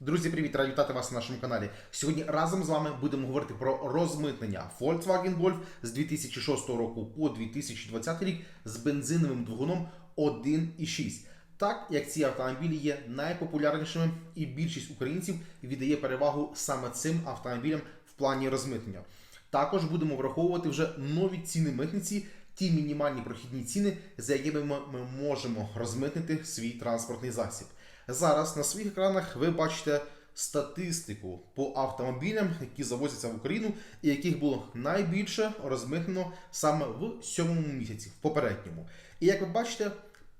Друзі, привіт! Раді вітати вас на нашому каналі. Сьогодні разом з вами будемо говорити про розмитнення Volkswagen Golf з 2006 року по 2020 рік з бензиновим двигуном 1.6. Так як ці автомобілі є найпопулярнішими, і більшість українців віддає перевагу саме цим автомобілям в плані розмитнення. Також будемо враховувати вже нові ціни митниці, ті мінімальні прохідні ціни, за якими ми можемо розмитнити свій транспортний засіб. Зараз на своїх екранах ви бачите статистику по автомобілям, які завозяться в Україну, і яких було найбільше розмитнено саме в сьомому місяці, в попередньому. І як ви бачите,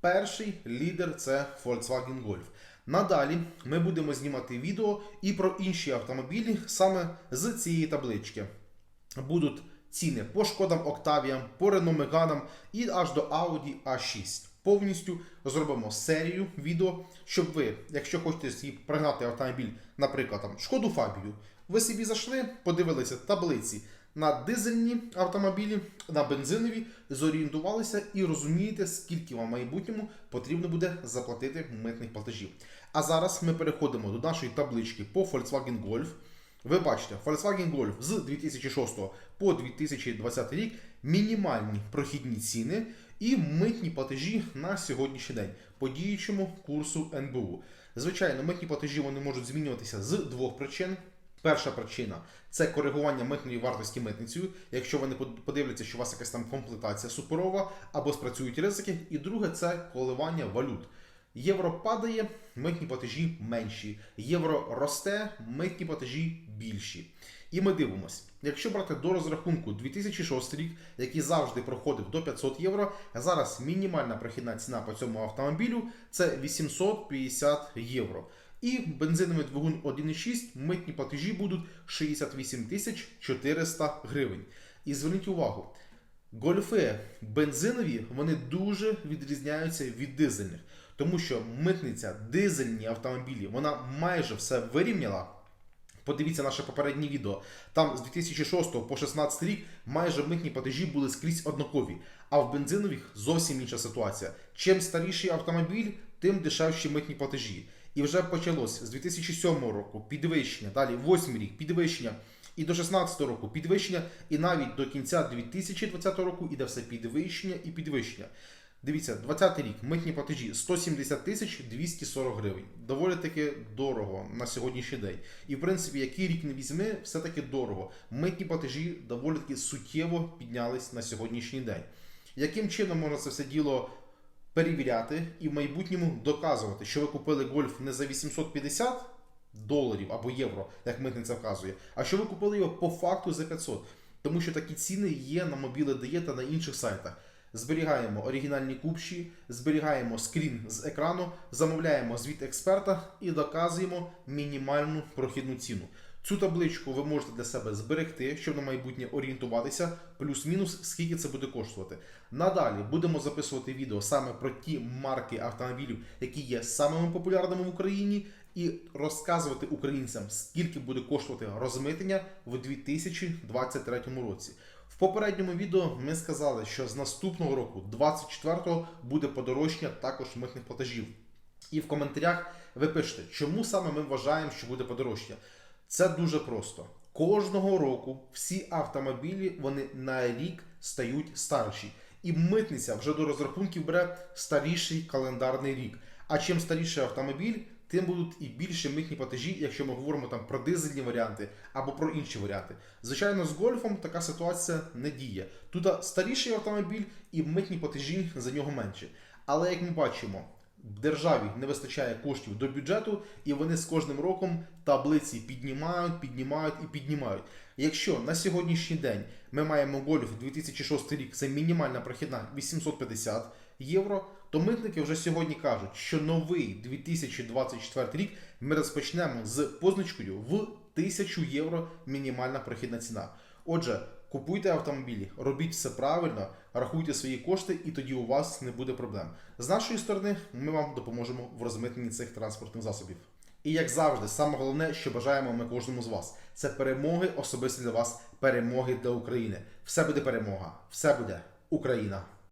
перший лідер це Volkswagen Golf. Надалі ми будемо знімати відео і про інші автомобілі саме з цієї таблички. Будуть ціни по шкодам Октавіям, по Renault Megane і аж до Audi A6. Повністю зробимо серію відео, щоб ви, якщо хочете пригнати автомобіль, наприклад, там шкоду Фабію, ви собі зайшли, подивилися таблиці на дизельні автомобілі, на бензинові, зорієнтувалися і розумієте, скільки вам в майбутньому потрібно буде заплатити митних платежів. А зараз ми переходимо до нашої таблички по Volkswagen Golf. Ви бачите, Volkswagen Golf з 2006 по 2020 рік мінімальні прохідні ціни і митні платежі на сьогоднішній день по діючому курсу НБУ. Звичайно, митні платежі вони можуть змінюватися з двох причин. Перша причина це коригування митної вартості митницею, якщо вони подивляться, що у вас якась там комплектація суперова або спрацюють ризики. І друге це коливання валют. Євро падає, митні платежі менші. Євро росте, митні платежі більші. І ми дивимося, якщо брати до розрахунку 2006 рік, який завжди проходив до 500 євро, зараз мінімальна прохідна ціна по цьому автомобілю це 850 євро. І бензиновий двигун 1.6 митні платежі будуть 68 тисяч 400 гривень. І зверніть увагу, гольфи бензинові вони дуже відрізняються від дизельних, тому що митниця дизельні автомобілі вона майже все вирівняла. Подивіться наше попереднє відео. Там з 2006 по 2016 рік майже митні платежі були скрізь однакові. А в бензинових зовсім інша ситуація. Чим старіший автомобіль, тим дешевші митні платежі. І вже почалось з 2007 року підвищення, далі 8 рік підвищення, і до 2016 року підвищення, і навіть до кінця 2020 року іде все підвищення і підвищення. Дивіться, 20 рік митні платежі 170 тисяч 240 гривень. Доволі таки дорого на сьогоднішній день. І в принципі, який рік не візьми, все таки дорого. Митні платежі доволі таки суттєво піднялись на сьогоднішній день. Яким чином можна це все діло перевіряти і в майбутньому доказувати, що ви купили гольф не за 850 доларів або євро, як митниця вказує, а що ви купили його по факту за 500. Тому що такі ціни є на мобіле та на інших сайтах. Зберігаємо оригінальні купші, зберігаємо скрін з екрану, замовляємо звіт експерта і доказуємо мінімальну прохідну ціну. Цю табличку ви можете для себе зберегти, щоб на майбутнє орієнтуватися, плюс-мінус, скільки це буде коштувати. Надалі будемо записувати відео саме про ті марки автомобілів, які є самими популярними в Україні, і розказувати українцям, скільки буде коштувати розмитнення в 2023 році. В попередньому відео ми сказали, що з наступного року, 24-го, буде подорожчання також митних платежів. І в коментарях ви пишете, чому саме ми вважаємо, що буде подорожчання. Це дуже просто. Кожного року всі автомобілі вони на рік стають старші. І митниця вже до розрахунків бере старіший календарний рік. А чим старіший автомобіль, тим будуть і більше митні платежі, якщо ми говоримо там про дизельні варіанти або про інші варіанти. Звичайно, з гольфом така ситуація не діє. Тут старіший автомобіль і митні платежі за нього менше. Але як ми бачимо, державі не вистачає коштів до бюджету, і вони з кожним роком таблиці піднімають, піднімають і піднімають. Якщо на сьогоднішній день ми маємо гольф 2006 рік, це мінімальна прохідна 850 євро, то митники вже сьогодні кажуть, що новий 2024 рік ми розпочнемо з позначкою в 1000 євро мінімальна прохідна ціна. Отже, купуйте автомобілі, робіть все правильно, рахуйте свої кошти, і тоді у вас не буде проблем. З нашої сторони, ми вам допоможемо в розмитненні цих транспортних засобів. І як завжди, саме головне, що бажаємо ми кожному з вас, це перемоги особисто для вас, перемоги для України. Все буде перемога, все буде Україна.